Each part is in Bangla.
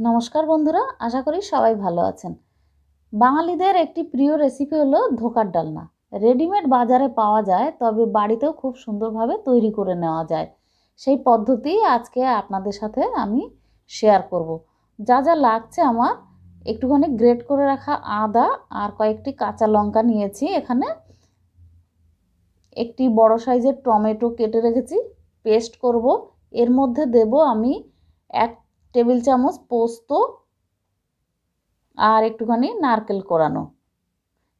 নমস্কার বন্ধুরা, আশা করি সবাই ভালো আছেন। বাঙালিদের একটি প্রিয় রেসিপি হলো ধোকার ডালনা। রেডিমেড বাজারে পাওয়া যায়, তবে বাড়িতেও খুব সুন্দরভাবে তৈরি করে নেওয়া যায়। সেই পদ্ধতি আজকে আপনাদের সাথে আমি শেয়ার করব। যা যা লাগছে আমার, একটুখানি গ্রেট করে রাখা আদা আর কয়েকটি কাঁচা লঙ্কা নিয়েছি। এখানে একটি বড় সাইজের টমেটো কেটে রেখেছি পেস্ট করব। এর মধ্যে দেব আমি এক টেবিল চামচ পোস্ত আর একটুখানি নারকেল কোরানো।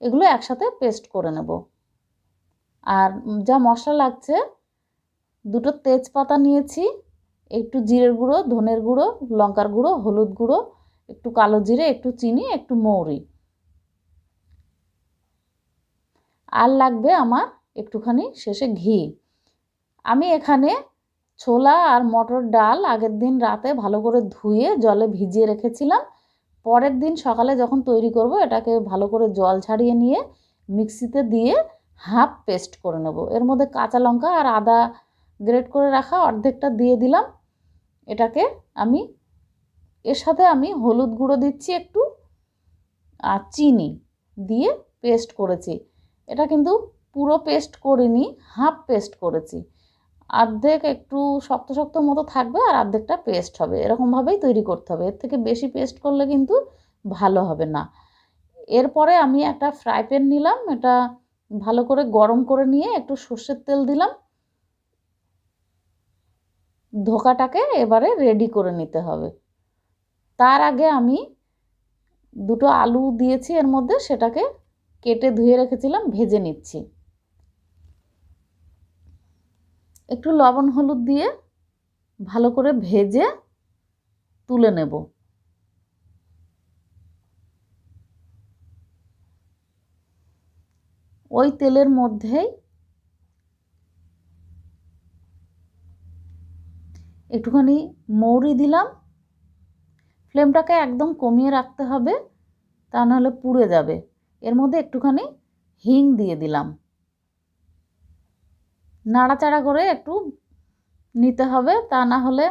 এগুলো একসাথে পেস্ট করে নেব। আর যা মশলা লাগছে, দুটো তেজপাতা নিয়েছি, একটু জিরের গুঁড়ো, ধনের গুঁড়ো, লঙ্কার গুঁড়ো, হলুদ গুঁড়ো, একটু কালো জিরে, একটু চিনি, একটু মৌরি। আর লাগবে আমার একটুখানি শেষে ঘি। আমি এখানে ছোলা আর মটর ডাল আগের দিন রাতে ভালো করে ধুয়ে জলে ভিজিয়ে রেখেছিলাম। পরের দিন সকালে যখন তৈরি করব, এটাকে ভালো করে জল ছাড়িয়ে নিয়ে মিক্সিতে দিয়ে হাফ পেস্ট করে নেব। এর মধ্যে কাঁচা লঙ্কা আর আদা গ্রেট করে রাখা অর্ধেকটা দিয়ে দিলাম। এটাকে আমি, এর সাথে আমি হলুদ গুঁড়ো দিচ্ছি একটু আর চিনি দিয়ে পেস্ট করেছি। এটা কিন্তু পুরো পেস্ট করিনি, হাফ পেস্ট করেছি। অর্ধেক একটু শক্ত শক্ত মতো থাকবে আর অর্ধেকটা পেস্ট হবে। এরকমভাবেই তৈরি করতে হবে। এর থেকে বেশি পেস্ট করলে কিন্তু ভালো হবে না। এরপরে আমি একটা ফ্রাই প্যান নিলাম। এটা ভালো করে গরম করে নিয়ে একটু সর্ষের তেল দিলাম। ধোকাটাকে এবারে রেডি করে নিতে হবে। তার আগে আমি দুটো আলু দিয়েছি। এর মধ্যে সেটাকে কেটে ধুয়ে রেখেছিলাম, ভেজে নিচ্ছি। একটু লবণ হলুদ দিয়ে ভালো করে ভেজে তুলে নেব। ওই তেলের মধ্যেই একটুখানি মৌরি দিলাম। ফ্লেমটাকে একদম কমিয়ে রাখতে হবে, তা নাহলে পুড়ে যাবে। এর মধ্যে একটুখানি হিং দিয়ে দিলাম। নাড়াচাড়া করে একটু নিতে হবে, তা না হলে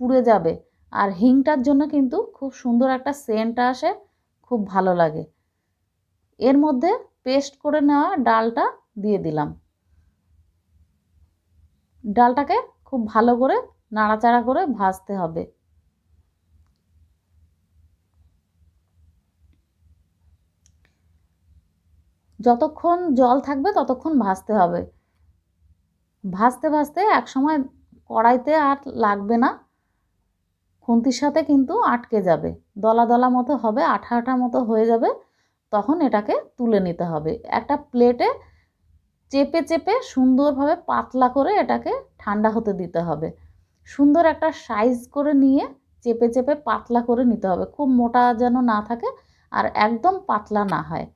পুড়ে যাবে। আর হিংটার জন্য কিন্তু খুব সুন্দর একটা সেন্ট আসে, খুব ভালো লাগে। এর মধ্যে পেস্ট করে নেওয়া ডালটা দিয়ে দিলাম। ডালটাকে খুব ভালো করে নাড়াচাড়া করে ভাজতে হবে। যতক্ষণ জল থাকবে ততক্ষণ ভাজতে হবে। ভাজতে ভাজতে এক সময় কড়াইতে আর লাগবে না। খুন্তির সাথে কিন্তু আটকে যাবে। দলা দলা মতো হবে আঠা আঠা মতো হয়ে যাবে। তখন এটাকে তুলে নিতে হবে। একটা প্লেটে চেপে চেপে সুন্দরভাবে পাতলা করে এটাকে ঠান্ডা হতে দিতে হবে। সুন্দর একটা সাইজ করে নিয়ে চেপে চেপে পাতলা করে নিতে হবে। খুব মোটা যেন না থাকে আর একদম পাতলা না হয়।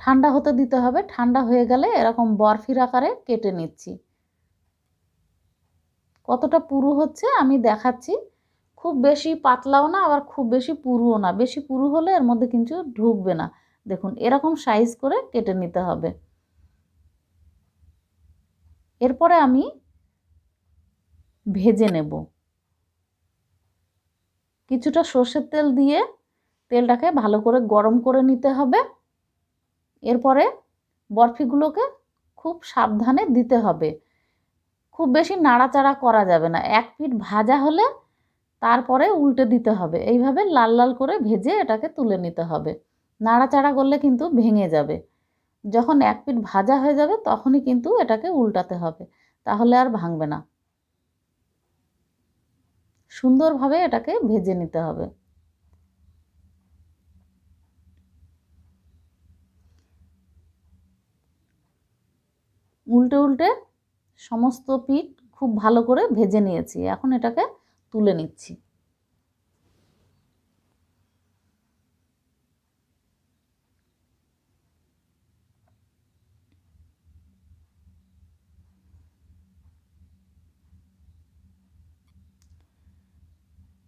ঠান্ডা হতে দিতে হবে। ঠান্ডা হয়ে গেলে এরকম বরফির আকারে কেটে নিচ্ছি। কতটা পুরু হচ্ছে আমি দেখাচ্ছি। খুব বেশি পাতলাও না, আবার খুব বেশি পুরুও না। বেশি পুরু হলে এর মধ্যে কিন্তু ঢুকবে না। দেখুন, এরকম সাইজ করে কেটে নিতে হবে। এরপরে আমি ভেজে নেব। কিছুটা সর্ষের তেল দিয়ে তেলটাকে ভালো করে গরম করে নিতে হবে। এরপরে বরফিগুলোকে খুব সাবধানে দিতে হবে। খুব বেশি নাড়াচাড়া করা যাবে না। এক পিঠ ভাজা হলে তারপরে উল্টে দিতে হবে। এইভাবে লাল লাল করে ভেজে এটাকে তুলে নিতে হবে। নাড়াচাড়া করলে কিন্তু ভেঙে যাবে। যখন এক পিঠ ভাজা হয়ে যাবে তখনই কিন্তু এটাকে উল্টাতে হবে। তাহলে আর ভাঙবে না। সুন্দরভাবে এটাকে ভেজে নিতে হবে। উল্টে উল্টে সমস্ত পিঠ খুব ভালো করে ভেজে নিয়েছি। এখন এটাকে তুলে নিচ্ছি।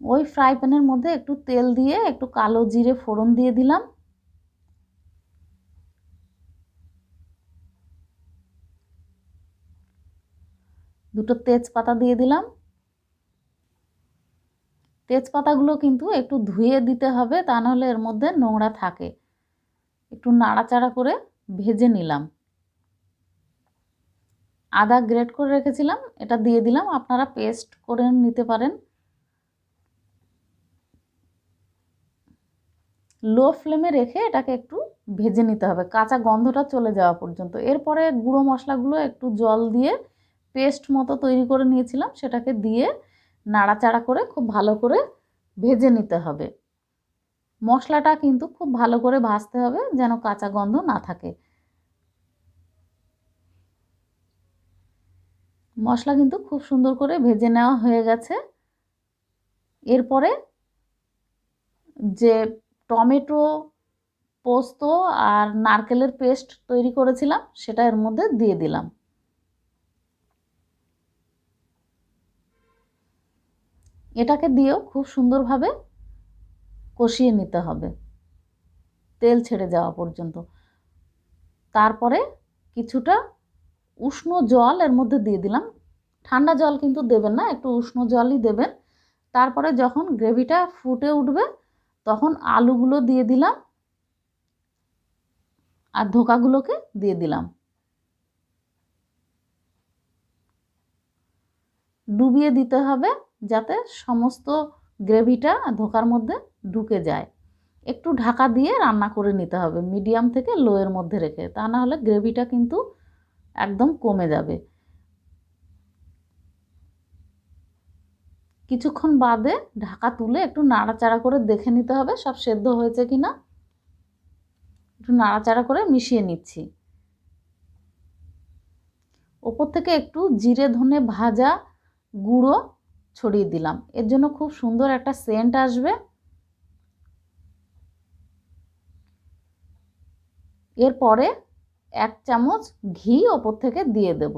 ওই ফ্রাই প্যানের মধ্যে একটু তেল দিয়ে একটু কালো জিরে ফোড়ন দিয়ে দিলাম। দুটো তেজপাতা দিয়ে দিলাম। তেজপাতাগুলো কিন্তু একটু ধুয়ে দিতে হবে, তা নাহলে এর মধ্যে নোংরা থাকে। একটু নাড়াচাড়া করে ভেজে নিলাম। আদা গ্রেট করে রেখেছিলাম, এটা দিয়ে দিলাম। আপনারা পেস্ট করে নিতে পারেন। লো ফ্লেমে রেখে এটাকে একটু ভেজে নিতে হবে। কাঁচা গন্ধটা চলে যাওয়া পর্যন্ত। এরপরে গুঁড়ো মশলাগুলো একটু জল দিয়ে পেস্ট মতো তৈরি করে নিয়েছিলাম, সেটাকে দিয়ে নাড়াচাড়া করে খুব ভালো করে ভেজে নিতে হবে। মশলাটা কিন্তু খুব ভালো করে ভাজতে হবে যেন কাঁচা গন্ধ না থাকে। মশলা কিন্তু খুব সুন্দর করে ভেজে নেওয়া হয়ে গেছে। এরপরে যে টমেটো পোস্ত আর নারকেলের পেস্ট তৈরি করেছিলাম, সেটা এর মধ্যে দিয়ে দিলাম। এটাকে দিয়েও খুব সুন্দরভাবে কষিয়ে নিতে হবে। তেল ছেড়ে যাওয়া পর্যন্ত। তারপরে কিছুটা উষ্ণ জল এর মধ্যে দিয়ে দিলাম। ঠান্ডা জল কিন্তু দেবেন না, একটু উষ্ণ জলই দেবেন। তারপরে যখন গ্রেভিটা ফুটে উঠবে, তখন আলুগুলো দিয়ে দিলাম আর ধোকাগুলোকে দিয়ে দিলাম। ডুবিয়ে দিতে হবে। যাতে সমস্ত গ্রেভিটা ধোকার মধ্যে ঢুকে যায়। একটু ঢাকা দিয়ে রান্না করে নিতে হবে, মিডিয়াম থেকে লোয়ের মধ্যে রেখে। তা না হলে গ্রেভিটা কিন্তু একদম কমে যাবে। কিছুক্ষণ বাদে ঢাকা তুলে একটু নাড়াচাড়া করে দেখে নিতে হবে সব সেদ্ধ হয়েছে কি না একটু নাড়াচাড়া করে মিশিয়ে নিচ্ছি। ওপর থেকে একটু জিরে ধনে ভাজা গুঁড়ো ছড়িয়ে দিলাম। এর জন্য খুব সুন্দর একটা সেন্ট আসবে। এরপরে এক চামচ ঘি ওপর থেকে দিয়ে দেব।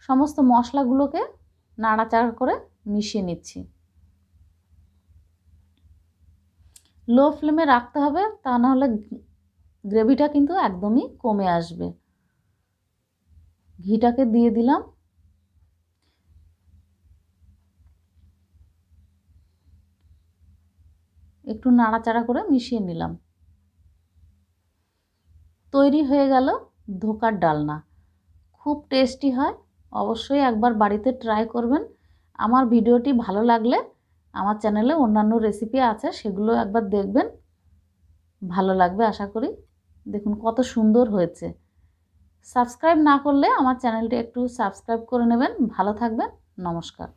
সমস্ত মশলাগুলোকে নাড়াচাড়া করে মিশিয়ে নিচ্ছি। লো ফ্লেমে রাখতে হবে, তা নাহলে গ্রেভিটা কিন্তু একদমই কমে আসবে। ঘিটাকে দিয়ে দিলাম। একটু নাড়াচাড়া করে মিশিয়ে নিলাম। তৈরি হয়ে গেল ধোকার ডালনা। খুব টেস্টি হয়, অবশ্যই একবার বাড়িতে ট্রাই করবেন। আমার ভিডিওটি ভালো লাগলে আমার চ্যানেলে অন্যান্য রেসিপি আছে, সেগুলো একবার দেখবেন। ভালো লাগবে আশা করি। দেখুন কত সুন্দর হয়েছে। সাবস্ক্রাইব না করলে আমার চ্যানেলটি একটু সাবস্ক্রাইব করে নেবেন। ভালো থাকবেন, নমস্কার।